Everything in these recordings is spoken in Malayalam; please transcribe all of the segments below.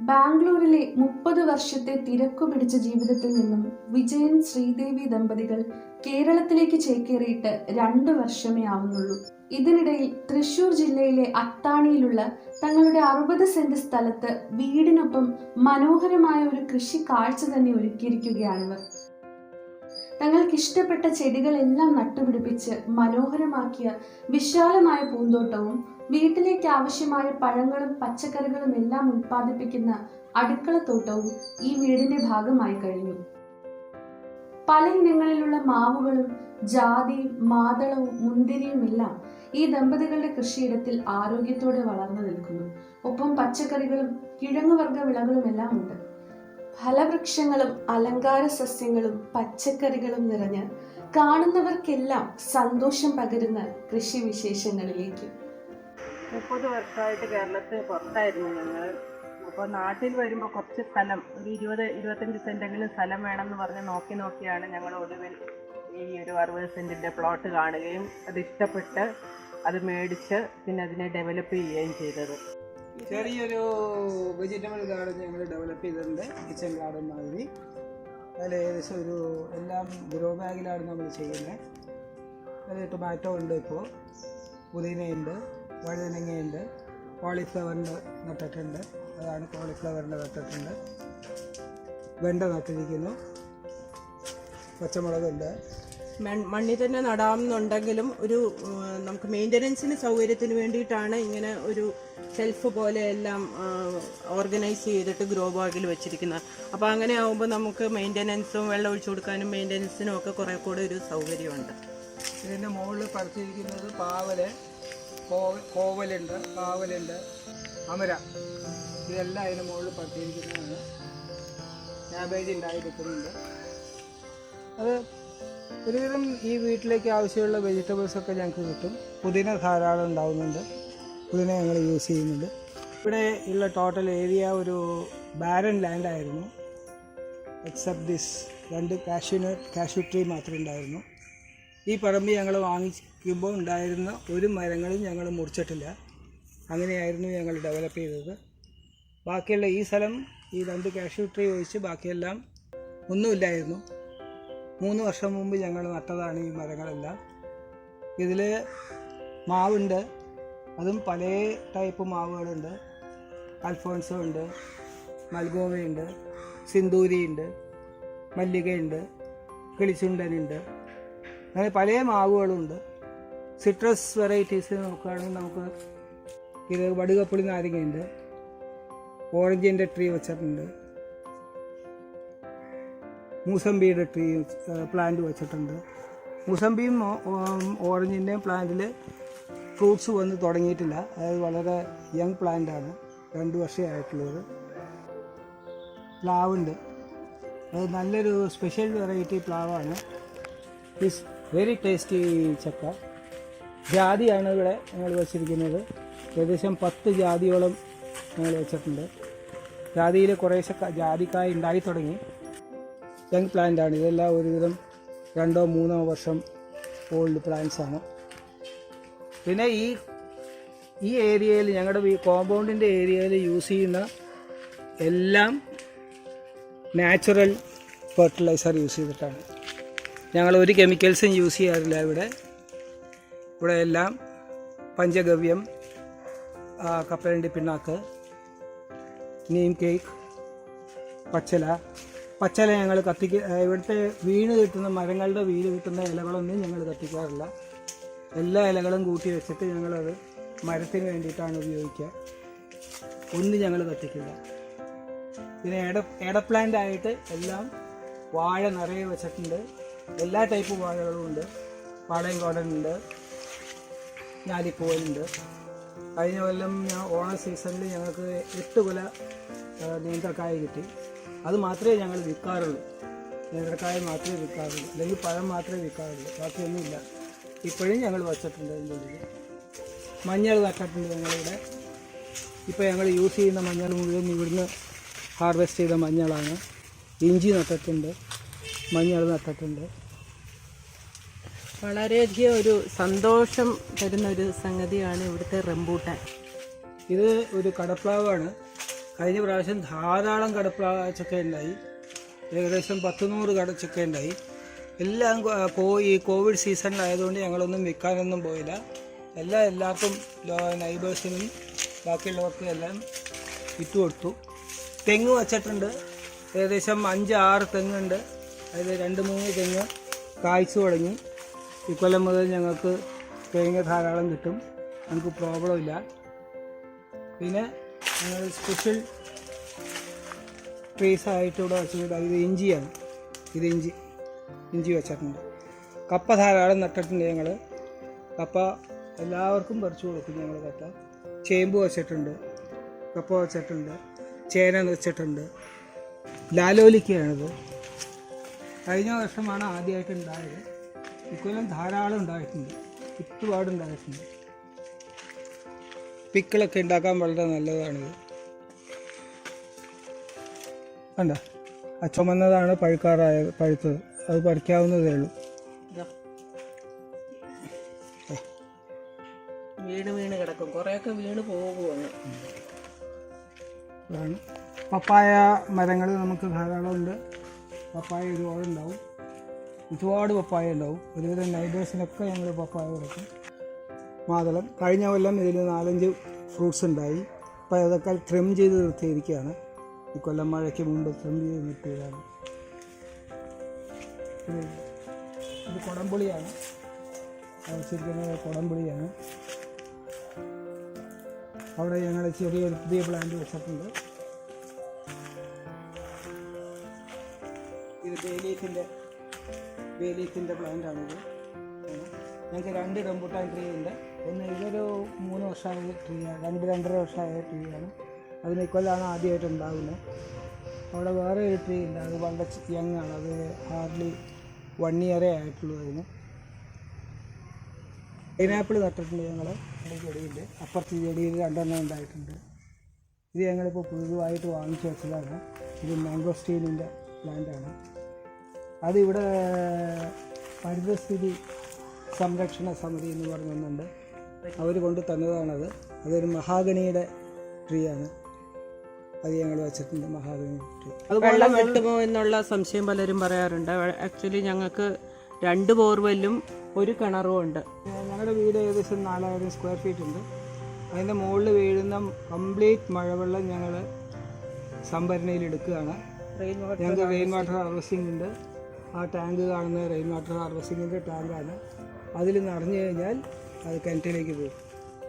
ബാംഗ്ലൂരിലെ മുപ്പത് വർഷത്തെ തിരക്കു പിടിച്ച ജീവിതത്തിൽ നിന്നും വിജയൻ ശ്രീദേവി ദമ്പതികൾ കേരളത്തിലേക്ക് ചേക്കേറിയിട്ട് രണ്ടു വർഷമേ ആവുന്നുള്ളൂ. ഇതിനിടയിൽ തൃശൂർ ജില്ലയിലെ അത്താണിയിലുള്ള തങ്ങളുടെ അറുപത് സെന്റ് സ്ഥലത്ത് വീടിനൊപ്പം മനോഹരമായ ഒരു കൃഷി കാഴ്ച തന്നെ ഒരുക്കിയിരിക്കുകയാണിവർ തങ്ങൾക്ക് ഇഷ്ടപ്പെട്ട ചെടികളെല്ലാം നട്ടുപിടിപ്പിച്ച് മനോഹരമാക്കിയ വിശാലമായ പൂന്തോട്ടവും വീട്ടിലേക്ക് ആവശ്യമായ പഴങ്ങളും പച്ചക്കറികളും എല്ലാം ഉൽപ്പാദിപ്പിക്കുന്ന അടുക്കളത്തോട്ടവും ഈ വീടിന്റെ ഭാഗമായി കഴിഞ്ഞു. പല ഇനങ്ങളിലുള്ള മാവുകളും ജാതിയും മാതളവും മുന്തിരിയും എല്ലാം ഈ ദമ്പതികളുടെ കൃഷിയിടത്തിൽ ആരോഗ്യത്തോടെ വളർന്നു നിൽക്കുന്നു. ഒപ്പം പച്ചക്കറികളും കിഴങ്ങുവർഗ വിളകളും എല്ലാം ഉണ്ട് ഫലവൃക്ഷങ്ങളും അലങ്കാര സസ്യങ്ങളും പച്ചക്കറികളും നിറഞ്ഞ് കാണുന്നവർക്കെല്ലാം സന്തോഷം പകരുന്ന കൃഷി വിശേഷങ്ങളിലേക്ക് മുപ്പത് വർഷമായിട്ട് കേരളത്തിൽ പുറത്തായിരുന്നു ഞങ്ങൾ അപ്പോൾ നാട്ടിൽ വരുമ്പോൾ കുറച്ച് സ്ഥലം ഒരു ഇരുപത് ഇരുപത്തഞ്ച് സെന്റെങ്കിലും സ്ഥലം വേണമെന്ന് പറഞ്ഞ് നോക്കി നോക്കിയാണ് ഞങ്ങൾ ഒടുവിൽ ഈ ഒരു അറുപത് സെന്റിന്റെ പ്ലോട്ട് കാണുകയും അത് ഇഷ്ടപ്പെട്ട് അത് മേടിച്ച് പിന്നെ അതിനെ ഡെവലപ്പ് ചെയ്യുകയും ചെയ്തത്. ചെറിയൊരു വെജിറ്റബിൾ ഗാർഡൻ ഞങ്ങൾ ഡെവലപ്പ് ചെയ്തിട്ടുണ്ട്. കിച്ചൺ ഗാർഡൻ മാതിരി. അതിൽ ഏകദേശം ഒരു എല്ലാം ഗ്രോ ബാഗിലാണ് നമ്മൾ ചെയ്യുന്നത് അതിൽ ടൊമാറ്റോ ഉണ്ട് ഇപ്പോൾ പുതിനയുണ്ട് വഴുതനങ്ങയുണ്ട് കോളിഫ്ലവറിന്റെ നട്ടിട്ടുണ്ട്. അതാണ് കോളിഫ്ലവറിന്റെ നട്ടിട്ടുണ്ട്. വെണ്ട നട്ടിരിക്കുന്നു. പച്ചമുളകുണ്ട്. മണ്ണിൽ തന്നെ നടാമെന്നുണ്ടെങ്കിലും ഒരു നമുക്ക് മെയിന്റനൻസിന് സൗകര്യത്തിന് വേണ്ടിയിട്ടാണ് ഇങ്ങനെ ഒരു ഷെൽഫ് പോലെ എല്ലാം ഓർഗനൈസ് ചെയ്തിട്ട് ഗ്രോ ബാഗിൽ വെച്ചിരിക്കുന്നത്. അപ്പോൾ അങ്ങനെ ആകുമ്പോൾ നമുക്ക് മെയിന്റനൻസും വെള്ളം ഒഴിച്ചു കൊടുക്കാനും മെയിന്റനൻസിനും ഒക്കെ കുറേ കൂടെ ഒരു സൗകര്യമുണ്ട്. ഇതിന്റെ മുകളിൽ പറിച്ചിരിക്കുന്നത് പാവൽ കോവലുണ്ട് പാവലുണ്ട് അമര. ഇതെല്ലാം അതിന് മുകളിൽ പറിച്ചിരിക്കുന്നതാണ്. ക്യാബേജ് ഉണ്ടായി നിൽക്കുന്നുണ്ട് അത് ഒരുവിധം ഈ വീട്ടിലേക്ക് ആവശ്യമുള്ള വെജിറ്റബിൾസൊക്കെ ഞങ്ങൾക്ക് കിട്ടും. പുതിന ധാരാളം ഉണ്ടാവുന്നുണ്ട്. പുതിന ഞങ്ങൾ യൂസ് ചെയ്യുന്നുണ്ട്. ഇവിടെ ഉള്ള ടോട്ടൽ ഏരിയ ഒരു ബാരൻ ലാൻഡായിരുന്നു എക്സെപ്റ്റ് ദിസ് രണ്ട് കാഷ്യൂന് കാഷ്യൂ ട്രീ മാത്രമേ ഉണ്ടായിരുന്നു. ഈ പറമ്പ് ഞങ്ങൾ വാങ്ങിക്കുമ്പോൾ ഉണ്ടായിരുന്ന ഒരു മരങ്ങളും ഞങ്ങൾ മുറിച്ചിട്ടില്ല. അങ്ങനെയായിരുന്നു ഞങ്ങൾ ഡെവലപ്പ് ചെയ്തത്. ബാക്കിയുള്ള ഈ സ്ഥലം ഈ രണ്ട് കാഷ്യൂ ട്രീ ഒഴിച്ച് ബാക്കിയെല്ലാം ഒന്നുമില്ലായിരുന്നു. മൂന്ന് വർഷം മുമ്പ് ഞങ്ങൾ നട്ടതാണ് ഈ മരങ്ങളെല്ലാം. ഇതിൽ മാവുണ്ട്. അതും പല ടൈപ്പ് മാവുകളുണ്ട്. അൽഫോൺസോ ഉണ്ട് മൽഗോവയുണ്ട് സിന്ദൂരിയുണ്ട് മല്ലികയുണ്ട് കിളിച്ചുണ്ടനുണ്ട്. അങ്ങനെ പല മാവുകളുണ്ട്. സിട്രസ് വെറൈറ്റീസ് നോക്കുകയാണെങ്കിൽ നമുക്ക് ഇത് വടുകപ്പുളി നാരങ്ങയുണ്ട്. ഓറഞ്ചിന്റെ ട്രീ വെച്ചിട്ടുണ്ട്. മൂസമ്പിയുടെ ട്രീ പ്ലാന്റ് വെച്ചിട്ടുണ്ട്. മൂസമ്പിയും ഓറഞ്ചിന്റെയും പ്ലാന്റിൽ ഫ്രൂട്ട്സ് വന്ന് തുടങ്ങിയിട്ടില്ല. അതായത് വളരെ യങ് പ്ലാന്റ് ആണ്. രണ്ട് വർഷമേ ആയിട്ടുള്ളത്. പ്ലാവുണ്ട്. അത് നല്ലൊരു സ്പെഷ്യൽ വെറൈറ്റി പ്ലാവാണ്. ഇസ് വെരി ടേസ്റ്റി ചക്ക. ജാതിയാണ് ഇവിടെ ഞങ്ങൾ വെച്ചിരിക്കുന്നത്. ഏകദേശം പത്ത് ജാതിയോളം ഞങ്ങൾ വെച്ചിട്ടുണ്ട്. ജാതിയിൽ കുറേശ്ശെ ജാതിക്കായ ഉണ്ടായി തുടങ്ങി. യങ് പ്ലാന്റ് ആണ്. ഇതെല്ലാം ഒരുവിധം രണ്ടോ മൂന്നോ വർഷം ഓൾഡ് പ്ലാന്റ്സ് ആണ്. പിന്നെ ഈ ഈ ഏരിയയിൽ ഞങ്ങളുടെ ഈ കോമ്പൗണ്ടിന്റെ ഏരിയയിൽ യൂസ് ചെയ്യുന്ന എല്ലാം നാച്ചുറൽ ഫെർട്ടിലൈസർ യൂസ് ചെയ്തിട്ടാണ്. ഞങ്ങൾ ഒരു കെമിക്കൽസും യൂസ് ചെയ്യാറില്ല ഇവിടെ. ഇവിടെ എല്ലാം പഞ്ചഗവ്യം കപ്പലണ്ടി പിണ്ണാക്ക് നീം കേക്ക് പച്ചല പച്ചല ഞങ്ങൾ കത്തിക്ക ഇവിടുത്തെ വീണ് കിട്ടുന്ന മരങ്ങളുടെ വീണ് കിട്ടുന്ന ഇലകളൊന്നും ഞങ്ങൾ കത്തിക്കാറില്ല. എല്ലാ ഇലകളും കൂട്ടി വെച്ചിട്ട് ഞങ്ങളത് മരത്തിന് വേണ്ടിയിട്ടാണ് ഉപയോഗിക്കുക. ഒന്നും ഞങ്ങൾ കത്തിക്കില്ല. പിന്നെ എട എടപ്ലാന്റ് ആയിട്ട് എല്ലാം വാഴ നിറയെ വെച്ചിട്ടുണ്ട്. എല്ലാ ടൈപ്പ് വാഴകളും ഉണ്ട്. പാളയം കോടനുണ്ട്. ഉണ്ട് ഞാലിപ്പൂവലുണ്ട് കഴിഞ്ഞ കൊല്ലം ഓണ സീസണിൽ ഞങ്ങൾക്ക് എട്ട് കുല നീന്തക്കായ കിട്ടി. അത് മാത്രമേ ഞങ്ങൾ വിൽക്കാറുള്ളൂ. നേന്ത്രക്കായ മാത്രമേ വിൽക്കാറുള്ളൂ. അല്ലെങ്കിൽ പഴം മാത്രമേ വിൽക്കാറുള്ളൂ. ബാക്കിയൊന്നുമില്ല. ഇപ്പോഴും ഞങ്ങൾ വച്ചിട്ടുണ്ട് അതിന്റെ ഉള്ളിൽ മഞ്ഞൾ നട്ടിട്ടുണ്ട് ഞങ്ങളിവിടെ ഇപ്പോൾ ഞങ്ങൾ യൂസ് ചെയ്യുന്ന മഞ്ഞൾ മുഴുവൻ ഇവിടുന്ന് ഹാർവെസ്റ്റ് ചെയ്ത മഞ്ഞളാണ്. ഇഞ്ചി നട്ടിട്ടുണ്ട്. മഞ്ഞൾ നട്ടിട്ടുണ്ട്. വളരെയധികം ഒരു സന്തോഷം തരുന്ന ഒരു സംഗതിയാണ് ഇവിടുത്തെ റംബൂട്ടാൻ. ഇത് ഒരു കടപ്ലാവാണ്. കഴിഞ്ഞ പ്രാവശ്യം ധാരാളം കടപ്പ ഉണ്ടായി ഏകദേശം പത്ത് നൂറ് കട ഉണ്ടായി എല്ലാം ഈ കോവിഡ് സീസണിലായതുകൊണ്ട് ഞങ്ങളൊന്നും വിൽക്കാനൊന്നും പോയില്ല. എല്ലാം എല്ലാവർക്കും നൈബേഴ്സിനും ബാക്കിയുള്ളവർക്കും എല്ലാം വിറ്റ് കൊടുത്തു. തെങ്ങ് വച്ചിട്ടുണ്ട്. ഏകദേശം അഞ്ച് ആറ് തെങ്ങുണ്ട്. അതായത് രണ്ട് മൂന്ന് തെങ്ങ് കായ്ച്ചു തുടങ്ങി. ഇക്കൊല്ലം മുതൽ ഞങ്ങൾക്ക് തേങ്ങ ധാരാളം കിട്ടും. നമുക്ക് പ്രോബ്ലം ഇല്ല. പിന്നെ സ്പെഷ്യൽ ട്രീസ് ആയിട്ട് ഇവിടെ വെച്ചിട്ടുണ്ട്. ഇത് ഇഞ്ചിയാണ് ഇത് ഇഞ്ചി ഇഞ്ചി വെച്ചിട്ടുണ്ട്. കപ്പ ധാരാളം നട്ടിട്ടുണ്ട് ഞങ്ങൾ കപ്പ എല്ലാവർക്കും പറിച്ചു കൊടുക്കും ഞങ്ങൾ കപ്പ. ചേമ്പ് വെച്ചിട്ടുണ്ട് കപ്പ വെച്ചിട്ടുണ്ട് ചേന വെച്ചിട്ടുണ്ട്. ലാലോലിക്കയാണിത്. കഴിഞ്ഞ വർഷമാണ് ആദ്യമായിട്ട് ഉണ്ടായത്. ഇക്കൊല്ലം ധാരാളം ഉണ്ടായിട്ടുണ്ട്. ഒരുപാട് ഉണ്ടായിട്ടുണ്ട്. പിക്കിളൊക്കെ ഉണ്ടാക്കാൻ വളരെ നല്ലതാണിത് കണ്ട? ആ ചുമന്നതാണ് പഴുക്കാറായത് പഴുത്തത്. അത് പറിക്കാവുന്നതേ ഉള്ളൂ. വീണ് വീണ് കിടക്കും. കുറേയൊക്കെ വീണ് പോകുവാണ്. ഇതാണ്. പപ്പായ മരങ്ങൾ നമുക്ക് ധാരാളം ഉണ്ട് പപ്പായ ഒരുപാട് ഉണ്ടാവും ഒരുപാട് പപ്പായ ഉണ്ടാവും. ഒരുവിധം നൈബേഴ്സിനൊക്കെ ഞങ്ങൾ പപ്പായ കൊടുക്കും. മാതളം. കഴിഞ്ഞ കൊല്ലം ഇതിൽ നാലഞ്ച് ഫ്രൂട്ട്സ് ഉണ്ടായി. അപ്പോൾ അതൊക്കെ ട്രിം ചെയ്ത് നിർത്തിയിരിക്കുകയാണ്. ഈ കൊല്ലം മഴയ്ക്ക് മുമ്പ് ട്രിം ചെയ്ത് നിർത്തിയതാണ്. ഇത് കുടംപുളിയാണ്. വെച്ചിരിക്കുന്നത് കുടംപുളിയാണ്. അവിടെ ഞങ്ങൾ ചെറിയൊരു പുതിയ പ്ലാന്റ് വെച്ചിട്ടുണ്ട്. ഇത് ബേലീഫിന്റെ ബേലീഫിന്റെ പ്ലാന്റാണിത് ഞങ്ങൾക്ക് രണ്ട് റംബുട്ടാൻ ട്രീ ഉണ്ട്. ഒന്ന് ഇതൊരു മൂന്ന് വർഷമായ ട്രീയാണ് രണ്ട് രണ്ടര വർഷമായ ട്രീയാണ് അതിന് ഇക്കൊല്ലാണ് ആദ്യമായിട്ട് ഉണ്ടാകുന്നത് അവിടെ വേറെ ഒരു ട്രീ ഉണ്ട്. അത് വളരെ യങ് ആണ്. അത് ഹാർഡ്ലി വൺ ഇയറേ ആയിട്ടുള്ളൂ അതിന്. പൈനാപ്പിൾ നട്ടിട്ടുണ്ട് ഞങ്ങൾ ചെടിയുണ്ട്. അപ്പുറത്ത് ചെടിയിൽ രണ്ടെണ്ണം ഉണ്ടായിട്ടുണ്ട്. ഇത് ഞങ്ങളിപ്പോൾ പുതുതായിട്ട് വാങ്ങിച്ചു വെച്ചതാണ്. ഇത് മാംഗോ സ്റ്റീലിന്റെ പ്ലാന്റാണ് അതിവിടെ പരിതസ്ഥിതി സംരക്ഷണ സമിതി എന്ന് പറഞ്ഞൊന്നുണ്ട്. അവർ കൊണ്ട് തന്നതാണത്. അതൊരു മഹാഗണിയുടെ ട്രീ ആണ് അത് ഞങ്ങൾ വെച്ചിട്ടുണ്ട് മഹാഗണി ട്രീ. അത് വെള്ളം വെട്ടുമോ എന്നുള്ള സംശയം പലരും പറയാറുണ്ട്. ആക്ച്വലി ഞങ്ങൾക്ക് രണ്ട് ബോർവെല്ലും ഒരു കിണറും ഉണ്ട്. ഞങ്ങളുടെ വീട് ഏകദേശം നാലായിരം സ്ക്വയർ ഫീറ്റ് ഉണ്ട്. അതിന്റെ മുകളിൽ വീഴുന്ന കംപ്ലീറ്റ് മഴവെള്ളം ഞങ്ങൾ സംഭരണിയിൽ എടുക്കുകയാണ്. ഞങ്ങൾക്ക് റെയിൻ വാട്ടർ ഹാർവസ്റ്റിംഗ് ഉണ്ട്. ആ ടാങ്ക് കാണുന്ന റെയിൻ വാട്ടർ ഹാർവസ്റ്റിങ്ങിന്റെ ടാങ്കാണ് അതിൽ നിറഞ്ഞു കഴിഞ്ഞാൽ അത് കിണറ്റിലേക്ക് പോകും.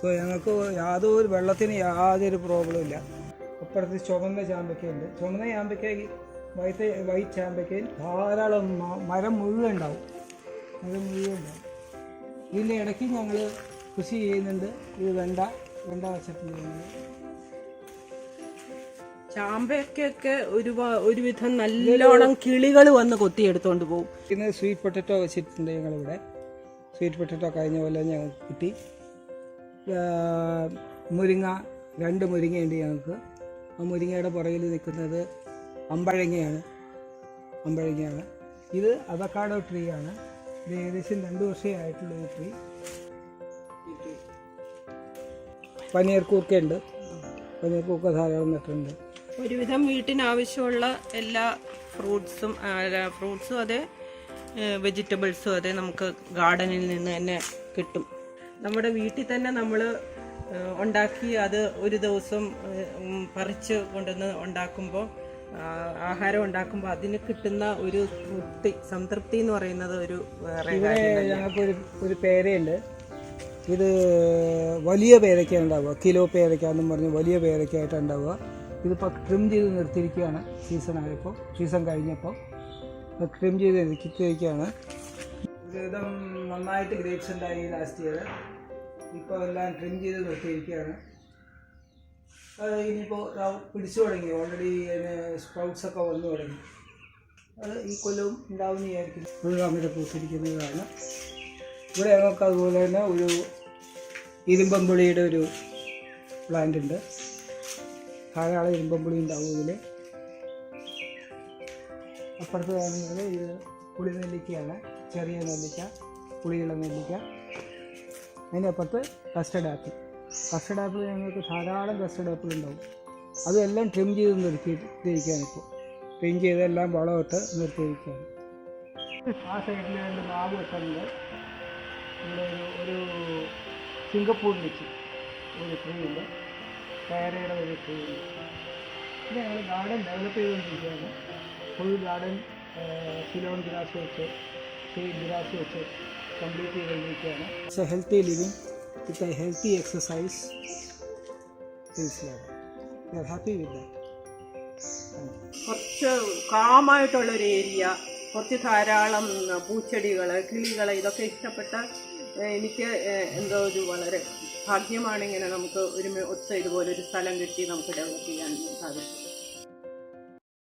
സോ ഞങ്ങൾക്ക് യാതൊരു വെള്ളത്തിന് യാതൊരു പ്രോബ്ലം ഇല്ല. അപ്പുറത്ത് ചുമന്ന ചാമ്പയ്ക്കയുണ്ട് ചുവന്ന ചാമ്പയ്ക്ക വൈറ്റ് വൈറ്റ് ചാമ്പയ്ക്കയിൽ ധാരാളം മരം മുഴുവൻ ഉണ്ടാവും. മരം മുഴുവൻ ഉണ്ടാവും. ഇതിന്റെ ഇടയ്ക്ക് ഞങ്ങൾ കൃഷി ചെയ്യുന്നുണ്ട്. ഇത് വെണ്ട വെണ്ട ഞങ്ങൾ ചാമ്പയ്ക്കൊക്കെ ഒരു ഒരുവിധം നല്ലോണം കിളികൾ വന്ന് കൊത്തിയെടുത്തോണ്ട് പോകും. പിന്നെ സ്വീറ്റ് പൊട്ടറ്റോ വെച്ചിട്ടുണ്ട് ഞങ്ങളിവിടെ. സ്വീറ്റ് പൊട്ടറ്റോ കഴിഞ്ഞ പോലെ ഞങ്ങൾക്ക് കിട്ടി. മുരിങ്ങ രണ്ട് മുരിങ്ങയുണ്ട് ഞങ്ങൾക്ക്. ആ മുരിങ്ങയുടെ പുറകിൽ നിൽക്കുന്നത് അമ്പഴങ്ങയാണ്. അമ്പഴങ്ങയാണ്. ഇത് അവക്കാഡോ ട്രീ ആണ്. ഇത് ഏകദേശം രണ്ട് വർഷമേ ആയിട്ടുള്ള ട്രീ പനീർ കൂർക്കയുണ്ട്. പനീർ കൂർക്ക ധാരാളം നട്ടിട്ടുണ്ട്. ഒരുവിധം വീട്ടിനാവശ്യമുള്ള എല്ലാ ഫ്രൂട്ട്സും ഫ്രൂട്ട്സും അതെ വെജിറ്റബിൾസും അതെ നമുക്ക് ഗാർഡനിൽ നിന്ന് തന്നെ കിട്ടും. നമ്മുടെ വീട്ടിൽ തന്നെ നമ്മൾ ഉണ്ടാക്കി അത് ഒരു ദിവസം പറിച്ച് കൊണ്ടുവന്ന് ഉണ്ടാക്കുമ്പോൾ ആഹാരം ഉണ്ടാക്കുമ്പോൾ അതിന് കിട്ടുന്ന ഒരു തൃപ്തി സംതൃപ്തി എന്ന് പറയുന്നത് ഒരു വേറെ ഞങ്ങൾക്കൊരു ഒരു പേരയുണ്ട്. ഇത് വലിയ പേരയ്ക്ക ഉണ്ടാവുക. കിലോ പേരയ്ക്ക എന്നും പറഞ്ഞ് വലിയ പേരയ്ക്കായിട്ട് ഉണ്ടാവുക. ഇതിപ്പോൾ ട്രിം ചെയ്ത് നിർത്തിയിരിക്കുകയാണ്. സീസൺ ആയപ്പോൾ സീസൺ കഴിഞ്ഞപ്പോൾ ട്രിം ചെയ്ത് നിർത്തിയിരിക്കുകയാണ് ഒരുവിധം നന്നായിട്ട് ഗ്രേപ്സ് ഉണ്ടായി ലാസ്റ്റ് ഇയർ ഇപ്പോൾ എല്ലാം ട്രിം ചെയ്ത് നിർത്തിയിരിക്കുകയാണ്. അത് ഇനിയിപ്പോൾ പിടിച്ചു തുടങ്ങി. ഓൾറെഡി സ്പ്രൗട്ട്സ് ഒക്കെ വന്നു തുടങ്ങി. അത് ഈ കൊല്ലവും ഉണ്ടാവും വിചാരിക്കുന്നു. മുഴുകാമിത പൂത്തിരിക്കുന്നതാണ്. ഇവിടെ ഞങ്ങൾക്ക് അതുപോലെ തന്നെ ഒരു ഇരുമ്പമ്പുളിയുടെ ഒരു പ്ലാന്റ് ഉണ്ട്. ധാരാളം ഇരുമ്പമ്പുളി ഉണ്ടാവും ഇതിൽ അപ്പുറത്ത് വരുന്നത് ഇത് പുളി നെല്ലിക്കയാണ്. ചെറിയ നെല്ലിക്ക പുളിയുള്ള നെല്ലിക്ക. അതിന്റെ അപ്പുറത്ത് കസ്റ്റഡ് ആപ്പിൾ കസ്റ്റഡ് ആപ്പിൾ ഞങ്ങൾക്ക് ധാരാളം കസ്റ്റഡ് ആപ്പിൾ ഉണ്ടാവും. അതെല്ലാം ട്രിം ചെയ്ത് നിർത്തിയിരിക്കുകയാണ് ഇപ്പോൾ ട്രിം ചെയ്തെല്ലാം വളമിട്ട് നിർത്തിയിരിക്കുകയാണ് ആ സൈഡിൽ രണ്ട് മാവ് വെട്ടുണ്ട്. ഇവിടെ ഒരു ഒരു സിംഗപ്പൂർ വെച്ച് ഒരു ട്രീ ഉണ്ട്. കയറയുടെ ഒരു ട്രീ ഉണ്ട്. പിന്നെ ഞങ്ങൾ ഗാർഡൻ ഡെവലപ്പ് ചെയ്തുകൊണ്ടിരിക്കുകയാണ്. ഫുൾ ഗാർഡൻ സിലോൺ ഗ്രാസ് വെച്ച് സീഡ് ഗ്രാസ് വെച്ച് കംപ്ലീറ്റ് ചെയ്തിരിക്കുകയാണ് it's a healthy living with a healthy exercise തീർച്ചയായും we are happy with that കുറച്ച് കാമായിട്ടുള്ളൊരു ഏരിയ കുറച്ച് ധാരാളം പൂച്ചെടികൾ കിളികൾ ഇതൊക്കെ ഇഷ്ടപ്പെട്ട എനിക്ക് എന്തോ ഒരു വളരെ ഭാഗ്യമാണ് ഇങ്ങനെ നമുക്ക് ഒരു ഒത്ത ഇതുപോലെ ഒരു സ്ഥലം കിട്ടി നമുക്ക് ഡെവലപ്പ് ചെയ്യാൻ സാധിച്ചത്.